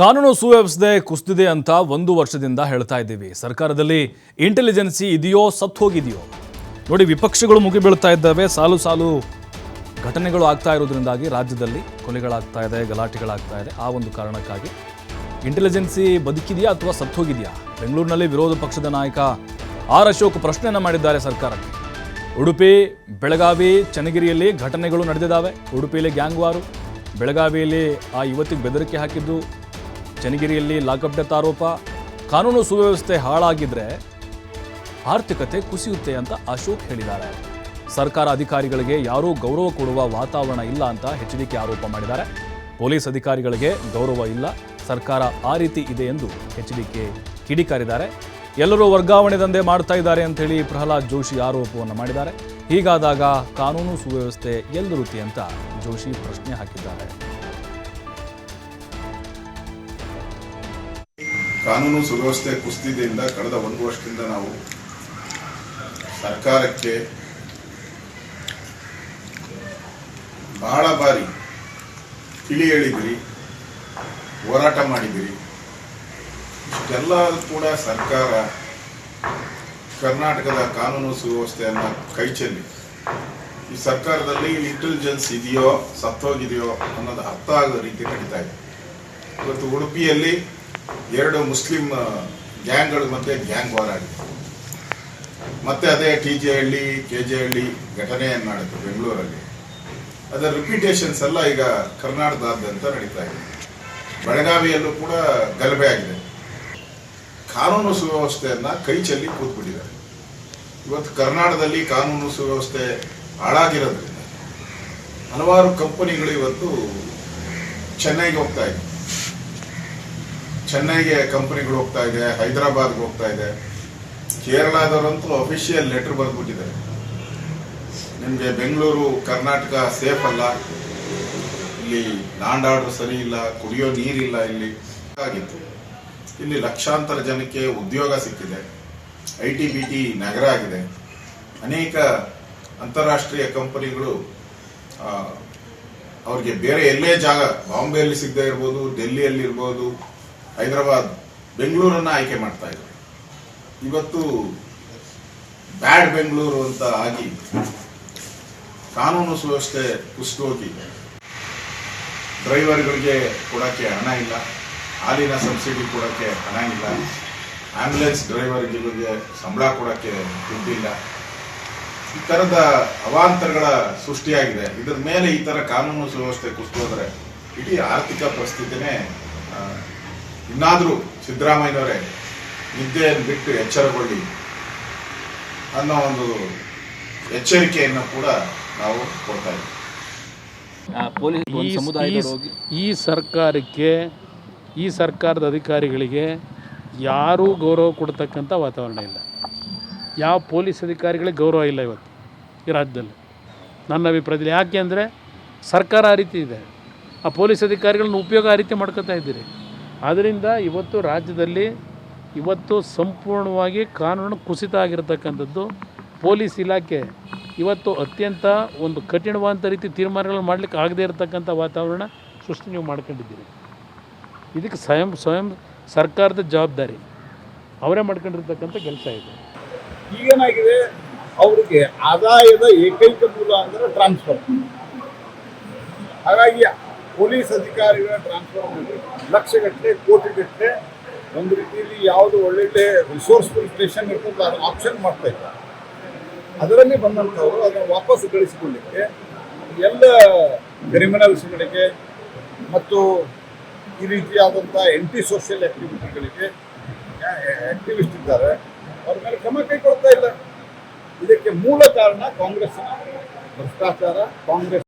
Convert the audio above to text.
ಕಾನೂನು ಸುವ್ಯವಸ್ಥೆ ಕುಸಿದಿದೆ ಅಂತ ಒಂದು ವರ್ಷದಿಂದ ಹೇಳ್ತಾ ಇದ್ದೀವಿ. ಸರ್ಕಾರದಲ್ಲಿ ಇಂಟೆಲಿಜೆನ್ಸಿ ಇದೆಯೋ, ಸತ್ತು ಹೋಗಿದೆಯೋ? ನೋಡಿ, ವಿಪಕ್ಷಗಳು ಮುಗಿ ಬೀಳ್ತಾ ಇದ್ದಾವೆ. ಸಾಲು ಸಾಲು ಘಟನೆಗಳು ಆಗ್ತಾ ಇರೋದ್ರಿಂದಾಗಿ ರಾಜ್ಯದಲ್ಲಿ ಕೊಲೆಗಳಾಗ್ತಾ ಇದೆ, ಗಲಾಟೆಗಳಾಗ್ತಾ ಇದೆ. ಆ ಒಂದು ಕಾರಣಕ್ಕಾಗಿ ಇಂಟೆಲಿಜೆನ್ಸಿ ಬದುಕಿದೆಯಾ ಅಥವಾ ಸತ್ತು ಹೋಗಿದೆಯಾ? ಬೆಂಗಳೂರಿನಲ್ಲಿ ವಿರೋಧ ಪಕ್ಷದ ನಾಯಕ ಆರ್ ಅಶೋಕ್ ಪ್ರಶ್ನೆಯನ್ನು ಮಾಡಿದ್ದಾರೆ ಸರ್ಕಾರಕ್ಕೆ. ಉಡುಪಿ, ಬೆಳಗಾವಿ, ಚನ್ನಗಿರಿಯಲ್ಲಿ ಘಟನೆಗಳು ನಡೆದಿದ್ದಾವೆ. ಉಡುಪಿಯಲ್ಲಿ ಗ್ಯಾಂಗ್ ವಾರು ಬೆಳಗಾವಿಯಲ್ಲಿ ಆ ಯುವತಿಗೆ ಬೆದರಿಕೆ ಹಾಕಿದ್ದು. ಚನ್ನಗಿರಿಯಲ್ಲಿ ಲಾಕಪ್ ಡೆತ್ ಆರೋಪ. ಕಾನೂನು ಸುವ್ಯವಸ್ಥೆ ಹಾಳಾಗಿದ್ರೆ ಆರ್ಥಿಕತೆ ಕುಸಿಯುತ್ತೆ ಅಂತ ಅಶೋಕ್ ಹೇಳಿದ್ದಾರೆ. ಸರ್ಕಾರ ಅಧಿಕಾರಿಗಳಿಗೆ ಯಾರೂ ಗೌರವ ಕೊಡುವ ವಾತಾವರಣ ಇಲ್ಲ ಅಂತ ಎಚ್ಡಿಕೆ ಆರೋಪ ಮಾಡಿದ್ದಾರೆ. ಪೊಲೀಸ್ ಅಧಿಕಾರಿಗಳಿಗೆ ಗೌರವ ಇಲ್ಲ. ಸರ್ಕಾರ ಆ ರೀತಿ ಇದೆ ಎಂದು ಎಚ್ಡಿಕೆ ಕಿಡಿಕಾರಿದ್ದಾರೆ. ಎಲ್ಲರೂ ವರ್ಗಾವಣೆ ದಂಧೆ ಮಾಡ್ತಾ ಇದ್ದಾರೆ ಅಂತ ಹೇಳಿ ಪ್ರಹ್ಲಾದ್ ಜೋಶಿ ಆರೋಪವನ್ನು ಮಾಡಿದ್ದಾರೆ. ಹೀಗಾದಾಗ ಕಾನೂನು ಸುವ್ಯವಸ್ಥೆ ಎಲ್ಲಿರುತ್ತೆ ಅಂತ ಜೋಶಿ ಪ್ರಶ್ನೆ ಹಾಕಿದ್ದಾರೆ. ಕಾನೂನು ಸುವ್ಯವಸ್ಥೆ ಕುಸಿತದಿಂದ ಕಳೆದ ಒಂದು ವರ್ಷದಿಂದ ನಾವು ಸರ್ಕಾರಕ್ಕೆ ಬಹಳ ಬಾರಿ ತಿಳಿ ಹೇಳಿದಿರಿ, ಹೋರಾಟ ಮಾಡಿದಿರಿ. ಇಷ್ಟೆಲ್ಲ ಕೂಡ ಸರ್ಕಾರ ಕರ್ನಾಟಕದ ಕಾನೂನು ಸುವ್ಯವಸ್ಥೆಯನ್ನು ಕೈಚೆಲ್ಲಿ ಈ ಸರ್ಕಾರದಲ್ಲಿ ಇಂಟೆಲಿಜೆನ್ಸ್ ಇದೆಯೋ, ಸತ್ತೋಗಿದೆಯೋ ಅನ್ನೋದು ಅರ್ಥ ಆಗೋ ರೀತಿ ನಡೀತಾ ಇದೆ. ಇವತ್ತು ಉಡುಪಿಯಲ್ಲಿ ಎರಡು ಮುಸ್ಲಿಂ ಗ್ಯಾಂಗ್ಗಳು ಮತ್ತೆ ಗ್ಯಾಂಗ್ ವಾರ್ ಆಗಿದೆ. ಮತ್ತೆ ಅದೇ T J Halli, K J Halli ಘಟನೆಯನ್ನು ನಡೆದು ಬೆಂಗಳೂರಲ್ಲಿ. ಅದರ ರಿಪಿಟೇಷನ್ಸ್ ಎಲ್ಲ ಈಗ ಕರ್ನಾಟಕದಾದ್ಯಂತ ನಡೀತಾ ಇದೆ. ಬೆಳಗಾವಿಯಲ್ಲೂ ಕೂಡ ಗಲಭೆ ಆಗಿದೆ. ಕಾನೂನು ಸುವ್ಯವಸ್ಥೆಯನ್ನ ಕೈ ಚೆಲ್ಲಿ ಕೂತ್ಬಿಟ್ಟಿದ್ದಾರೆ. ಇವತ್ತು ಕರ್ನಾಟಕದಲ್ಲಿ ಕಾನೂನು ಸುವ್ಯವಸ್ಥೆ ಹಾಳಾಗಿರೋದ್ರಿಂದ ಹಲವಾರು ಕಂಪನಿಗಳು ಇವತ್ತು ಚೆನ್ನೈಗೆ ಹೋಗ್ತಾ ಇದೆ ಚೆನ್ನೈಗೆ ಕಂಪನಿಗಳು ಹೋಗ್ತಾ ಇದೆ, ಹೈದರಾಬಾದ್ಗೆ ಹೋಗ್ತಾ ಇದೆ. ಕೇರಳದವರಂತೂ ಅಫಿಷಿಯಲ್ ಲೆಟರ್ ಬರೆದ್ಬಿಟ್ಟಿದ್ದಾರೆ. ನಿಮಗೆ ಬೆಂಗಳೂರು, ಕರ್ನಾಟಕ ಸೇಫ್ ಅಲ್ಲ. ಇಲ್ಲಿ ಲ್ಯಾಂಡ್ ಆರ್ಡರ್ ಸರಿ ಇಲ್ಲ, ಕುಡಿಯೋ ನೀರಿಲ್ಲ ಇಲ್ಲಿ ಆಗಿತ್ತು. ಇಲ್ಲಿ ಲಕ್ಷಾಂತರ ಜನಕ್ಕೆ ಉದ್ಯೋಗ ಸಿಕ್ಕಿದೆ. ಐ ಟಿ ಬಿ ಟಿ ನಗರ ಆಗಿದೆ. ಅನೇಕ ಅಂತಾರಾಷ್ಟ್ರೀಯ ಕಂಪನಿಗಳು ಅವ್ರಿಗೆ ಬೇರೆ ಎಲ್ಲೇ ಜಾಗ, ಬಾಂಬೆಯಲ್ಲಿ ಸಿಗದೆ ಇರ್ಬೋದು, ಡೆಲ್ಲಿಯಲ್ಲಿ ಇರ್ಬೋದು ಹೈದರಾಬಾದ್, ಬೆಂಗಳೂರನ್ನ ಆಯ್ಕೆ ಮಾಡ್ತಾ ಇದ್ರು. ಇವತ್ತು ಬ್ಯಾಡ್ ಬೆಂಗಳೂರು ಅಂತ ಆಗಿ ಕಾನೂನು ಸುವ್ಯವಸ್ಥೆ ಕುಸಿದೋಗಿ ಡ್ರೈವರ್ಗಳಿಗೆ ಕೊಡೋಕ್ಕೆ ಹಣ ಇಲ್ಲ, ಹಾಲಿನ ಸಬ್ಸಿಡಿ ಕೊಡೋಕ್ಕೆ ಹಣ ಇಲ್ಲ, ಆಂಬ್ಯುಲೆನ್ಸ್ ಡ್ರೈವರ್ಗಳಿಗೆ ಸಂಬಳ ಕೊಡೋಕ್ಕೆ ದುಡ್ಡಿಲ್ಲ. ಈ ಥರದ ಅವಾಂತರಗಳ ಸೃಷ್ಟಿಯಾಗಿದೆ. ಇದರ ಮೇಲೆ ಈ ಥರ ಕಾನೂನು ಸುವ್ಯವಸ್ಥೆ ಕುಸಿದೋದ್ರೆ ಇಡೀ ಆರ್ಥಿಕ ಪರಿಸ್ಥಿತಿನೇ ಇನ್ನಾದ್ರೂ ಸಿದ್ದರಾಮಯ್ಯನವರೇ ನಿದ್ದೆಯನ್ನು ಬಿಟ್ಟು ಎಚ್ಚರಗೊಳ್ಳಿ ಅನ್ನೋ ಒಂದು ಎಚ್ಚರಿಕೆಯನ್ನು ಕೂಡ ನಾವು ಕೊಡ್ತಾ ಇದ್ದೀವಿ. ಈ ಸರ್ಕಾರಕ್ಕೆ ಈ ಸರ್ಕಾರದ ಅಧಿಕಾರಿಗಳಿಗೆ ಯಾರೂ ಗೌರವ ಕೊಡ್ತಕ್ಕಂಥ ವಾತಾವರಣ ಇಲ್ಲ. ಯಾವ ಪೊಲೀಸ್ ಅಧಿಕಾರಿಗಳಿಗೆ ಗೌರವ ಇಲ್ಲ ಇವತ್ತು ಈ ರಾಜ್ಯದಲ್ಲಿ. ನನ್ನ ಅಭಿಪ್ರಾಯದಲ್ಲಿ ಯಾಕೆ ಅಂದರೆ ಸರ್ಕಾರ ಆ ರೀತಿ ಇದೆ. ಆ ಪೊಲೀಸ್ ಅಧಿಕಾರಿಗಳನ್ನ ಉಪಯೋಗ ಆ ರೀತಿ ಮಾಡ್ಕೋತಾ ಇದ್ದೀರಿ. ಆದ್ದರಿಂದ ಇವತ್ತು ರಾಜ್ಯದಲ್ಲಿ ಇವತ್ತು ಸಂಪೂರ್ಣವಾಗಿ ಕಾನೂನು ಕುಸಿತ ಆಗಿರತಕ್ಕಂಥದ್ದು ಪೊಲೀಸ್ ಇಲಾಖೆ ಇವತ್ತು ಅತ್ಯಂತ ಒಂದು ಕಠಿಣವಾದಂಥ ರೀತಿ ತೀರ್ಮಾನಗಳನ್ನು ಮಾಡಲಿಕ್ಕೆ ಆಗದೇ ಇರತಕ್ಕಂಥ ವಾತಾವರಣ ಸೃಷ್ಟಿ ನೀವು ಮಾಡ್ಕೊಂಡಿದ್ದೀರಿ. ಇದಕ್ಕೆ ಸ್ವಯಂ ಸ್ವಯಂ ಸರ್ಕಾರದ ಜವಾಬ್ದಾರಿ. ಅವರೇ ಮಾಡ್ಕೊಂಡಿರ್ತಕ್ಕಂಥ ಕೆಲಸ ಇದೆ. ಈಗೇನಾಗಿದೆ? ಅವರಿಗೆ ಆದಾಯದ ಏಕೈಕ ಮೂಲ ಅಂದರೆ ಟ್ರಾನ್ಸ್ಫರ್ ಹಾಗಾಗಿ ಪೊಲೀಸ್ ಅಧಿಕಾರಿಗಳ ಟ್ರಾನ್ಸ್ಫರ್ ಲಕ್ಷಗಟ್ಟಲೆ ಕೋಟಿಗಟ್ಟಲೆ ಒಂದು ರೀತಿಯಲ್ಲಿ ಯಾವುದು ಒಳ್ಳೊಳ್ಳೆ ರಿಸೋರ್ಸ್ಫುಲ್ ಸ್ಟೇಷನ್ ಇರ್ತದೆ, ಅದನ್ನು ಆಪ್ಷನ್ ಮಾಡ್ತಾ ಇದ್ದಾರೆ. ಅದರಲ್ಲಿ ಬಂದಂಥವರು ಅದನ್ನು ವಾಪಸ್ ಗಳಿಸಿಕೊಳ್ಳಿಕ್ಕೆ ಎಲ್ಲ ಕ್ರಿಮಿನಲ್ಸ್ಗಳಿಗೆ ಮತ್ತು ಈ ರೀತಿಯಾದಂಥ ಎಂಟಿ ಸೋಷಿಯಲ್ ಆ್ಯಕ್ಟಿವಿಟಿಗಳಿಗೆ ಆ್ಯಕ್ಟಿವಿಸ್ಟ್ ಇದ್ದಾರೆ. ಅವ್ರ ಮೇಲೆ ಕ್ರಮ ಕೈಗೊಳ್ತಾ ಇಲ್ಲ. ಇದಕ್ಕೆ ಮೂಲ ಕಾರಣ ಕಾಂಗ್ರೆಸ್ನ ಭ್ರಷ್ಟಾಚಾರ, ಕಾಂಗ್ರೆಸ್